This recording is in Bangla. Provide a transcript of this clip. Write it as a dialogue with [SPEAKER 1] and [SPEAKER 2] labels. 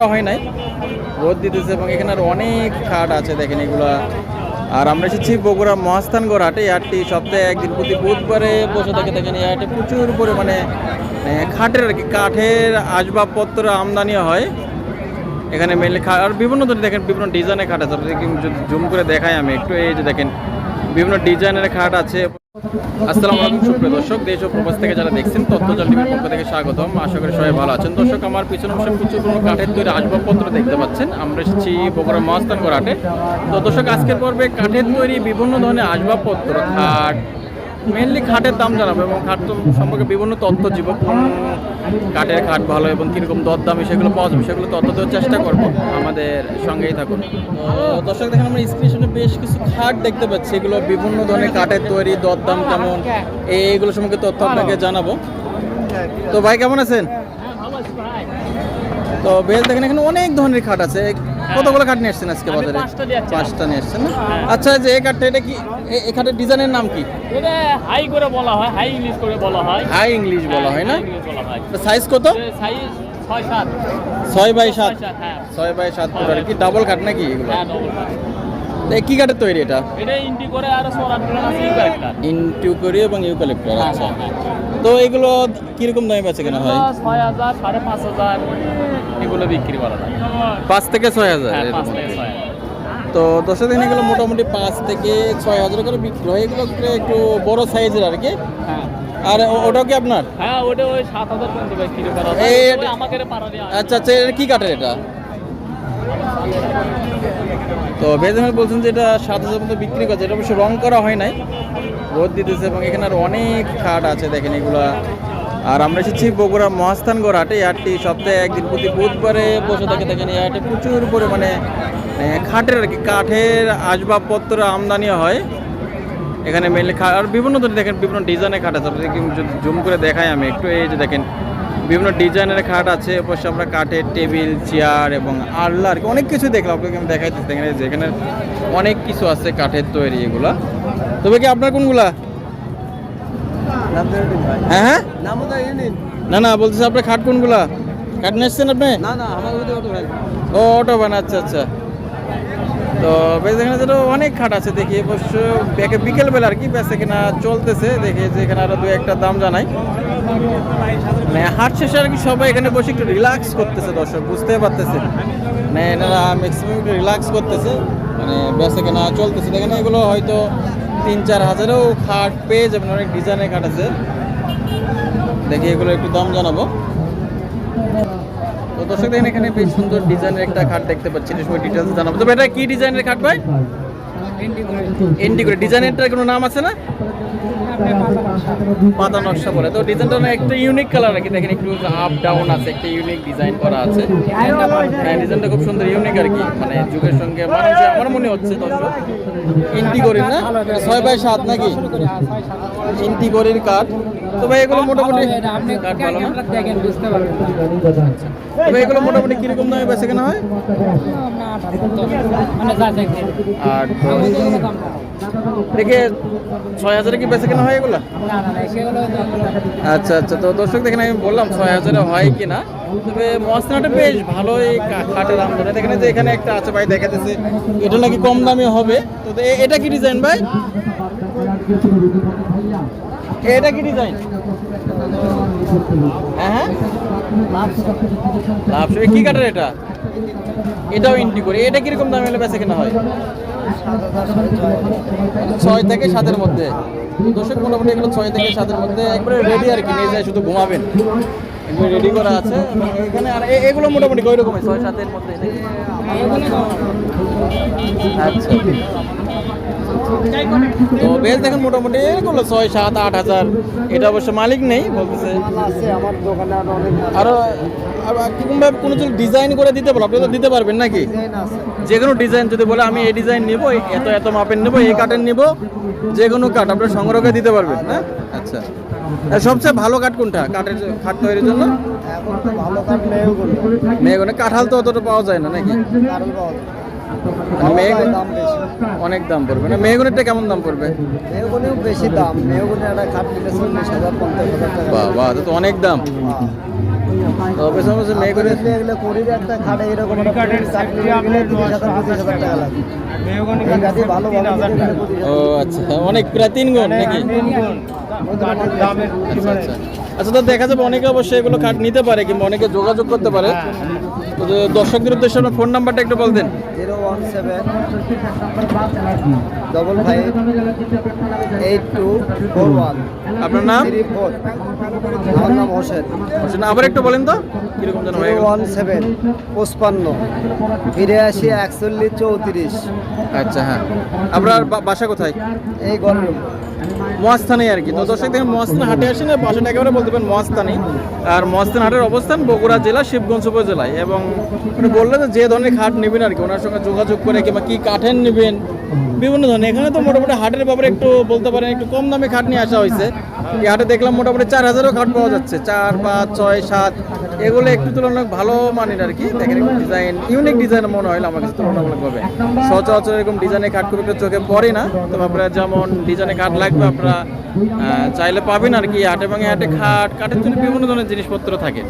[SPEAKER 1] হয় নাই। রোদ দিতেছে এবং এখানে আর অনেক খাট আছে, দেখেন এগুলা। আর আমরা এসেছি বগুড়া মহাস্থানগড় হাটে। এই হাটটি সপ্তাহে একদিন প্রতি বুধবারে বসে থাকে। দেখেন এই প্রচুর পরিমাণে খাটের আর কি, কাঠের আসবাবপত্র আমদানি হয়। এখানে মেনলি আর বিভিন্ন ধরনের, দেখেন বিভিন্ন ডিজাইনের খাট আছে। জুম করে দেখাই আমি একটু, এই যে দেখেন বিভিন্ন ডিজাইনের খাট আছে। আসসালাম আলাইকুম, সুপ্রিয় দর্শক, দেশ ও প্রবাস থেকে যারা দেখছেন, তথ্যজল টিভির পক্ষ থেকে স্বাগতম। আশা করি সবাই ভালো আছেন। দর্শক, আমার পিছনে অবশ্যই প্রচুর কোনো কাঠের তৈরি আসবাবপত্র দেখতে পাচ্ছেন। আমরা এসেছি বগুড়া মহাস্থান হাটে। তো দর্শক, আজকের পর্বে কাঠের তৈরি বিভিন্ন ধরনের আসবাবপত্র, খাট মেনলি খাটের দাম জানাব এবং খাট তো সম্পর্কে বিভিন্ন তথ্য জীব কাঠের খাট ভালো এবং কীরকম দর দামে সেগুলো পাওয়া যাবে, সেগুলো তথ্য দেওয়ার চেষ্টা করব, আমাদের সঙ্গেই থাকুন। দর্শক দেখেন, আমরা স্ক্রিনে বেশ কিছু খাট দেখতে পাচ্ছি, এগুলো বিভিন্ন ধরনের কাঠের তৈরি দর দাম কেমন, এইগুলো সম্পর্কে তথ্য আপনাকে জানাব। তো ভাই, কেমন আছেন? তো বেশ দেখেন, এখানে অনেক ধরনের খাট আছে কতগুলো কাঠ নিয়ে এসছেন আজকে বাজারে?
[SPEAKER 2] পাঁচটা
[SPEAKER 1] নিয়ে এসছেন না?
[SPEAKER 2] হ্যাঁ।
[SPEAKER 1] আচ্ছা যে এই কাঠটা এটা কি এই খাটের ডিজাইনের নাম কি?
[SPEAKER 2] এটা হাই করে বলা হয় হাই ইংলিশ করে বলা হয়।
[SPEAKER 1] হাই ইংলিশ বলা হয় না?
[SPEAKER 2] বলা হয়।
[SPEAKER 1] সাইজ কত?
[SPEAKER 2] সাইজ ছয় সাত।
[SPEAKER 1] ছয় বাই সাত?
[SPEAKER 2] ছয় হ্যাঁ।
[SPEAKER 1] বাই সাত কি ডাবল কাঠ নাকি এগুলো?
[SPEAKER 2] হ্যাঁ
[SPEAKER 1] কি কাঠের তৈরি এটা?
[SPEAKER 2] এটা ইন্টি করে আর সোলার প্লেন আছে এই
[SPEAKER 1] এবং ইউক্যালিপ্টার
[SPEAKER 2] হ্যাঁ,
[SPEAKER 1] আচ্ছা।
[SPEAKER 2] হ্যাঁ,
[SPEAKER 1] তো এগুলো কীরকম দামে বেচে কেনা হয়?
[SPEAKER 2] ছয় হাজার সাড়ে পাঁচ হাজার। এগুলো বিক্রি করা যায়।
[SPEAKER 1] পাঁচ থেকে ছয় হাজার
[SPEAKER 2] হ্যাঁ পাঁচ থেকে ছয় হাজার।
[SPEAKER 1] তো দশের দিন এগুলো মোটামুটি পাঁচ থেকে ছয় হাজার করে বিক্রি হয়। এগুলো একটু- একটু বড় সাইজের আর কি?
[SPEAKER 2] হ্যাঁ।
[SPEAKER 1] আর ও- ওটাও কি আপনার?
[SPEAKER 2] হ্যাঁ ওটা ওই সাত হাজার পর্যন্ত বিক্রি করা যায়।
[SPEAKER 1] এই-
[SPEAKER 2] ওই আমাকে
[SPEAKER 1] আচ্ছা আচ্ছা এটা কি কাঠের এটা? তো বেজমেল বলছেন যে এটা সাত হাজার মতো বিক্রি করছে এটা অবশ্য রং করা হয় নাই। রোদ দিতেছে এবং এখানে আর অনেক খাট আছে। দেখেন এগুলা আর আমরা এসেছি বগুড়া মহাস্থানগড় হাটে। হাটটি সপ্তাহে একদিন প্রতি বুধবারে বসে থাকে দেখেন, এই হাটে প্রচুর পরিমাণে খাটের আর কি, কাঠের আসবাবপত্র আমদানি হয়। এখানে মেনলি আর বিভিন্ন ধরনের দেখেন, বিভিন্ন ডিজাইনের খাট আছে। জুম করে দেখাই আমি একটু, এই যে দেখেন, বিভিন্ন ডিজাইনের খাট আছে। অবশ্য আমরা কাঠের টেবিল, চেয়ার এবং আল্লা আর কি, অনেক কিছু দেখলাম। আপনাকে আমি দেখাইতেছি। দেখেন এই যে এখানে অনেক কিছু আছে কাঠের তৈরি এগুলা। তবে কি আপনার কোনগুলা? হ্যাঁ হ্যাঁ? না না বলতেছি আপনার খাট কোনগুলা? খাট নিয়ে এসছেন আপনি?
[SPEAKER 3] না না
[SPEAKER 1] ও অটো বান আচ্ছা আচ্ছা। তো বেশ এখানে যেটা অনেক খাট আছে দেখি অবশ্য বিকেলবেলা আর কি বেশ এখানে চলতেছে দেখি যে এখানে আরও দু একটা দাম জানাই। মানে হাট শেষে আর কি সবাই এখানে বসে একটু রিল্যাক্স করতেছে দর্শক বুঝতে পারতেছে মানে এনারা ম্যাক্সিমাম একটু রিল্যাক্স করতেছে মানে বেশ এখানে চলতেছে। দেখেন এগুলো হয়তো তিন চার হাজারেও খাট পেয়ে যাবেন অনেক ডিজাইনের খাট আছে। দেখি এগুলো একটু দাম জানাব। তো দর্শক দেখেন এখানে বেশ সুন্দর ডিজাইনের একটা খাট দেখতে পাচ্ছি সময় ডিটেলস জানাব। তবে এটা কি ডিজাইনের খাট ভাই? এন্ডি করে ডিজাইনেরটার কোনো নাম আছে না? পাতা নকশা বলে। তো ডিজাইনটা না একটা ইউনিক কালার আর কি। দেখেন একটু আপ ডাউন আছে, একটা ইউনিক ডিজাইন করা আছে। হ্যাঁ ডিজাইনটা খুব সুন্দর ইউনিক আর কি। মানে যুগের সঙ্গে মানুষ আমার মনে হচ্ছে দর্শক ইন্টি করি না? ছয় বাই সাত নাকি? ইন্টি করির কাঠ। তো ভাই এগুলো মোটামুটি কাঠ ভালো না?
[SPEAKER 3] দেখেন বুঝতে পারবেন
[SPEAKER 1] তবে এগুলো মোটামুটি কীরকম দামে বেচে কেনা হয়?
[SPEAKER 3] মানে যা দেখেন
[SPEAKER 1] আর দেখে ছয় হাজারে কি বেচে কেনা হয় এগুলো? আচ্ছা আচ্ছা তো দর্শক দেখেন আমি বললাম ছয় হাজারে হয় কি না তবে মশলাটা বেশ ভালোই কা- খাটের আমদানি দেখেন যে এখানে একটা আছে ভাই দেখাতেছে। এটা নাকি কম দামে হবে। তো এটা কি ডিজাইন ভাই? এটা কি ডিজাইন হ্যাঁ হ্যাঁ। লাভ এ কি কাঠের এটা? এটাও ইন্টি করে এটা কীরকম দামে হলে বেচে কেনা হয়? ছয় থেকে সাতের মধ্যে। দর্শক, মোটামুটি এগুলো ছয় থেকে সাতের মধ্যে। একবারে রেডি আর কি, নিয়ে যায়, শুধু ঘুমাবেন। এগুলো রেডি করা আছে। এখানে আর এগুলো মোটামুটি ওই রকমই ছয়, সাতের মধ্যে আচ্ছা। তো বেশ দেখেন মোটামুটি এগুলো ছয় সাত আট হাজার। এটা অবশ্য মালিক নেই বলতেছে। আরও কিরকমভাবে কোনো যদি ডিজাইন করে দিতে পারো আপনি তো দিতে পারবেন নাকি? যে কোনো ডিজাইন যদি বলে আমি এই ডিজাইন নিব এত এত মাপের নেব এই কাঠের নিব যে কোনো কাঠ আপনি সংগ্রহ করে দিতে পারবেন না? আচ্ছা। সবচেয়ে ভালো কাঠ কোনটা কাঠের খাট তৈরির জন্য?
[SPEAKER 3] কাঠ নেও
[SPEAKER 1] কাঁঠাল তো অতটা পাওয়া যায় না নাকি? অনেক দাম পড়বে না? মেঘনেরটা কেমন দাম পড়বে?
[SPEAKER 3] মেহগুনিও বেশি দাম। একটা খাট নিলে চল্লিশ হাজার পঞ্চাশ হাজার টাকা।
[SPEAKER 1] বাহ বাহ তো অনেক দাম।
[SPEAKER 3] হ্যাঁ। এগুলো করির একটা খাটে এরকম
[SPEAKER 1] ও আচ্ছা। অনেক প্রায় তিন গুণ নাকি? আচ্ছা আচ্ছা। আচ্ছা তো দেখা যাবে অনেকে অবশ্যই এগুলো কার্ড নিতে পারে কিংবা অনেকে যোগাযোগ করতে পারে। দর্শকদের উদ্দেশ্যে আপনার ফোন নাম্বারটা একটু বলতেন।
[SPEAKER 3] Zero one seven double five eight two four one
[SPEAKER 1] আপনার নাম?
[SPEAKER 3] ফোর আমার নাম হোসেন।
[SPEAKER 1] আচ্ছা, না, আবার একটু বলেন তো কীরকম যেন হয়ে
[SPEAKER 3] ওয়ান সেভেন পঁচপান্ন বিরাশি একচল্লিশ চৌত্রিশ।
[SPEAKER 1] আচ্ছা হ্যাঁ। আপনার বাসা কোথায়?
[SPEAKER 3] এই গরম
[SPEAKER 1] মহাস্থানে আর কি। তো দর্শক দেখেন মহাস্থান হাটে আসেন বাসাটা একেবারে বলতে পারেন মহাস্থানে। আর মহাস্থান হাটের অবস্থান বগুড়া জেলা শিবগঞ্জ উপজেলায়। এবং বললেন যে যে ধরনের খাট নেবেন আর কি ওনার সঙ্গে যোগাযোগ করে কিংবা কী কাঠের নেবেন, বিভিন্ন ধরনের। এখানে তো মোটামুটি হাটের ব্যাপারে একটু বলতে পারেন, একটু কম দামে খাট নিয়ে আসা হয়েছে। এই হাটে দেখলাম মোটামুটি চার হাজারও খাট পাওয়া যাচ্ছে, চার, পাঁচ, ছয়, সাত। এগুলো একটু তুলনামূলক ভালো মানের আর কি। দেখেন একটু ডিজাইন ইউনিক ডিজাইন মনে হয় আমার কাছে তুলনামূলকভাবে। সচরাচর এরকম ডিজাইনের কাঠ খুব একটা চোখে পড়ে না। তবে আপনার যেমন ডিজাইনের কাঠ লাগবে, আপনারা চাইলে পাবেন আর কি। হাটে ভাঙে হাটে খাট, কাঠের জন্য বিভিন্ন ধরনের জিনিসপত্র থাকে।